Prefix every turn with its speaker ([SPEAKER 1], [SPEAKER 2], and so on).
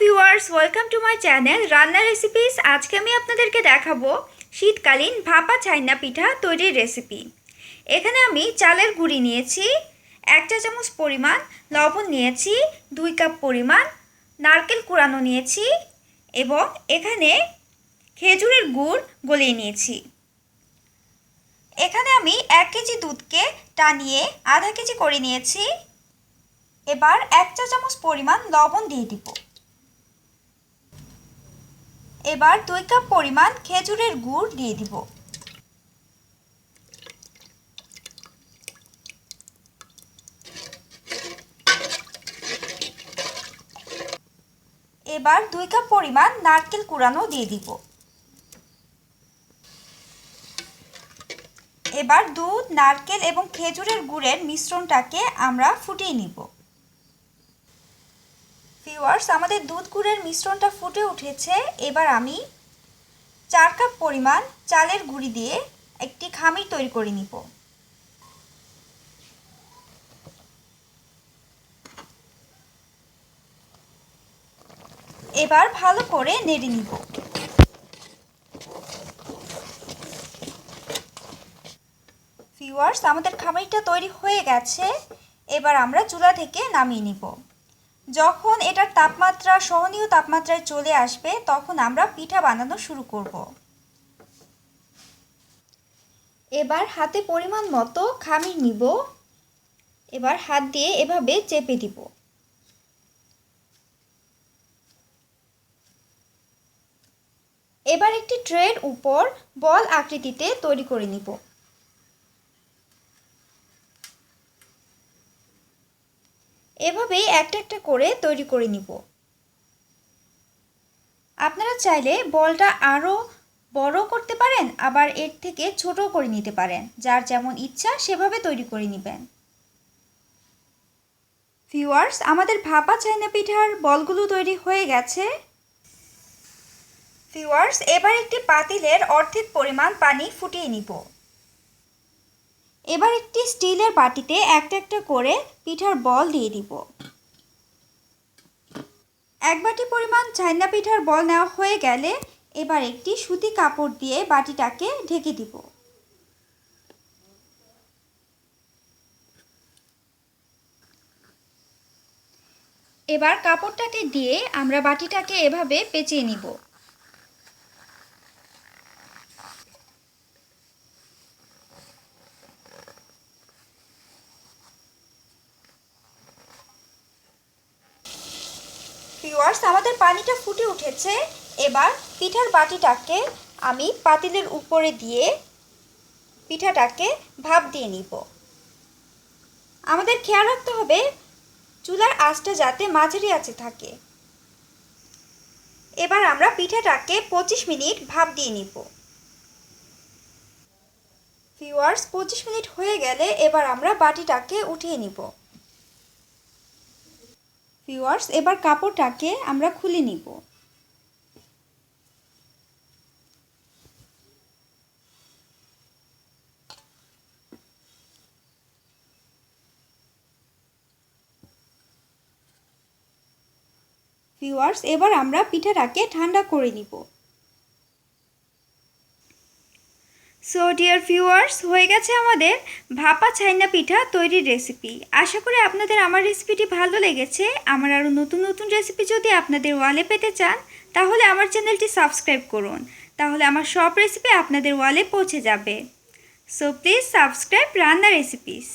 [SPEAKER 1] Viewers welcome to my channel রান্নার recipes আজকে আমি আপনাদেরকে দেখাবো শীতকালীন ভাপা ছাইনা পিঠা তৈরির রেসিপি এখানে আমি চালের গুঁড়ি নিয়েছি, এক চা চামচ পরিমাণ, লবণ নিয়েছি, দুই কাপ পরিমাণ, নারকেল কুড়ানো নিয়েছি এবং এখানে খেজুরের গুড় গলিয়ে নিয়েছি। এখানে আমি এক কেজি দুধকে টানিয়ে আধা কেজি করে নিয়েছি। এবার এক চা চামচ পরিমাণ লবণ দিয়ে দিব। এবার দুই কাপ পরিমাণ খেজুরের গুড় দিয়ে দিব। এবার দুই কাপ পরিমাণ নারকেল কুড়ানো দিয়ে দিব। এবার দুধ, নারকেল এবং খেজুরের গুড়ের মিশ্রণটাকে আমরা ফুটিয়ে নিব। ভিউয়ার্স আমাদের দুধ গুড়ের মিশ্রণটা ফুটে উঠেছে। এবার আমি চার কাপ পরিমাণ চালের গুঁড়ি দিয়ে একটি খামির তৈরি করে নিব। এবার ভালো করে নেড়ে নিব। ভিউয়ার্স আমাদের খামিরটা তৈরি হয়ে গেছে। এবার আমরা চুলা থেকে নামিয়ে নিব। যখন এটার তাপমাত্রা, সহনীয় তাপমাত্রায় চলে আসবে, তখন আমরা পিঠা বানানো শুরু করব। এবার হাতে পরিমাণ মতো খামির নিব। এবার হাত দিয়ে এভাবে চেপে দিব। এবার একটি ট্রের উপর বল আকৃতিতে তৈরি করে নিব। এভাবেই একটা একটা করে তৈরি করে নিব। আপনারা চাইলে বলটা আরও বড় করতে পারেন, আবার এর থেকে ছোট করে নিতে পারেন। যার যেমন ইচ্ছা সেভাবে তৈরি করে নেবেন। ভিউয়ার্স, আমাদের ভাপা চাইনা পিঠার বলগুলো তৈরি হয়ে গেছে। ভিউয়ার্স, এবার একটি পাতিলের অর্ধেক পরিমাণ পানি ফুটিয়ে নিব। এবার একটি স্টিলের বাটিতে একটা একটা করে পিঠার বল দিয়ে দিব। এক বাটি পরিমাণ চাইনা পিঠার বল নেওয়া হয়ে গেলে এবার একটি সুতি কাপড় দিয়ে বাটিটাকে ঢেকে দিব। এবার কাপড়টাকে দিয়ে আমরা বাটিটাকে এভাবে পেঁচিয়ে নিব। ভিউয়ার্স আমাদের পানিটা ফুটে উঠেছে। এবার পিঠার বাটিটাকে আমি পাতিলের উপরে দিয়ে পিঠাটাকে ভাপ দিয়ে নিব। আমাদের খেয়াল রাখতে হবে, চুলার আঁচটা যাতে মাঝারি আছে থাকে। এবার আমরা পিঠাটাকে পঁচিশ মিনিট ভাপ দিয়ে নিব। ভিউয়ার্স পঁচিশ মিনিট হয়ে গেলে এবার আমরা বাটিটাকে উঠিয়ে নিব। ভিউয়ার্স এবার কাপড়টাকে আমরা খুলে নিব। ভিউয়ার্স এবার আমরা পিঠাটাকে ঠান্ডা করে নিব। সো ডিয়ার ভিউয়ার্স হয়ে গেছে আমাদের ভাপা ছাইনা পিঠা তৈরির রেসিপি আশা করি আপনাদের আমার রেসিপিটি ভালো লেগেছে। আমার আরও নতুন নতুন রেসিপি যদি আপনাদের ওয়ালে পেতে চান, তাহলে আমার চ্যানেলটি সাবস্ক্রাইব করুন। তাহলে আমার সব রেসিপি আপনাদের ওয়ালে পৌঁছে যাবে। সো প্লিজ সাবস্ক্রাইব রান্না রেসিপিস